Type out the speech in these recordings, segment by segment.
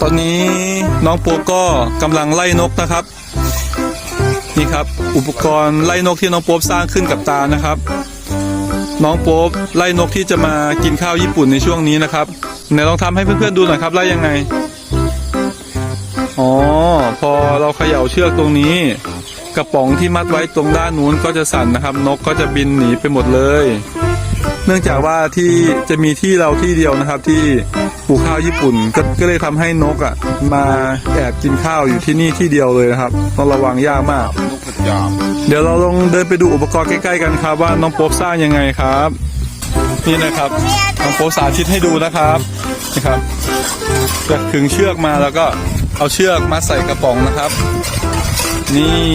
ตอนนี้น้องโป๊ปก็กำลังไล่นกนะครับ นี่ครับอุปกรณ์ไล่นกที่น้องโป๊ปสร้างขึ้นกับตานะครับ น้องโป๊ปไล่นกที่จะมากินข้าวญี่ปุ่นในช่วงนี้นะครับไหนลองทำให้เพื่อนๆดูหน่อยครับไล่ยังไงอ๋อพอเราเขย่าเชือกตรงนี้ กระป๋องที่มัดไว้ตรงด้านนู้นก็จะสั่นนะครับ นกก็จะบินหนีไปหมดเลย เนื่องจากว่าที่จะมีที่เราที่เดียวนะครับ ที่ปลูกข้าวญี่ปุ่นก็ก็เลยทำให้นกอะมาแอบกินข้าวอยู่ที่นี่ที่เดียวเลยนะครับต้องระวังยากมากนกกระจาบเดี๋ยวเราลองเดินไปดูอุปกรณ์ใกล้ๆกันครับ ว่าน้องโป๊บสร้างยังไงครับ นี่นะครับน้องโป๊บสาธิตให้ดูนะครับนี่ครับจะขึงเชือกมาแล้วก็เอาเชือกมาใส่กระป๋องนะครับ นี่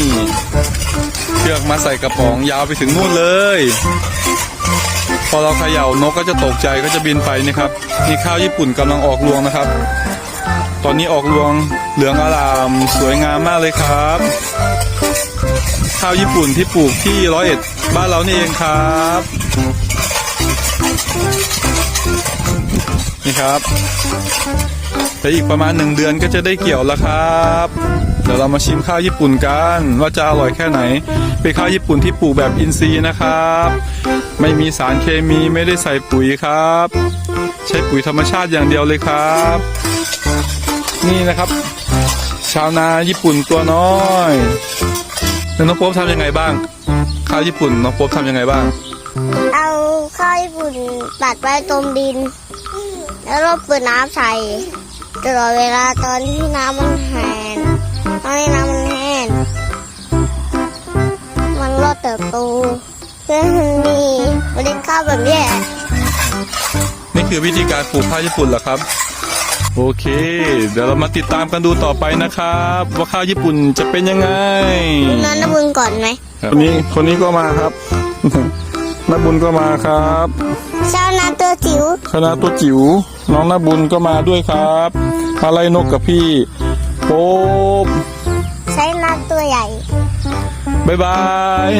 เชือกมาใส่กระป๋องยาวไปถึงนู่นเลยพ อเราเขย่านกก็จะตกใจก็จะบินไปนะครับนี่ข้าวญี่ปุ่นกำลังออกรวงนะครับ ตอนนี้ออกรวงเหลืองอารามสวยงามมากเลยครับ ข้าวญี่ปุ่นที่ปลูกที่ร้อยเอ็ดบ้านเรานี่เองครับ นี่ครับแต่อีกประมาณหนึ่งเดือนก็จะได้เกี่ยวแล้วครับ เดี๋ยวเรามาชิมข้าวญี่ปุ่นกันว่าจะอร่อยแค่ไหน เป็นข้าวญี่ปุ่นที่ปลูกแบบอินทรีย์นะครับ ไม่มีสารเคมีไม่ได้ใส่ปุ๋ยครับ ใช้ปุ๋ยธรรมชาติอย่างเดียวเลยครับ นี่นะครับ ชาวนาญี่ปุ่นตัวน้อยแล้วน้องโป๊บทำยังไงบ้าง ข้าวญี่ปุ่นน้องโป๊บทำยังไงบ้าง เอาข้าวญี่ปุ่นตัดไว้ตรงดิน แล้วเราเปิดน้ำใส่ตลอดเวลาตอนที่น้ำมันแห้งตอนที่น้ำมันแห้งมันรอดเติบโตเพื่อให้มันมีเมล็ดข้าวแบบเนี้ยนี่คือวิธีการปลูกข้าวญี่ปุ่นเหรอครับ โอเค เดี๋ยวเรามาติดตามกันดูต่อไปนะครับ ว่าข้าวญี่ปุ่นจะเป็นยังไงนอนน้ำบุญก่อนไหมคนนี้คนนี้ก็มาครับ น้าบุญก็มาครับชาวนาตัวจิ๋วคณะตัวจิ๋วน้องน้าบุญก็มาด้วยครับมาไล่นกกับพี่โป๊บใช้นาตัวใหญ่บ๊ายบายบาย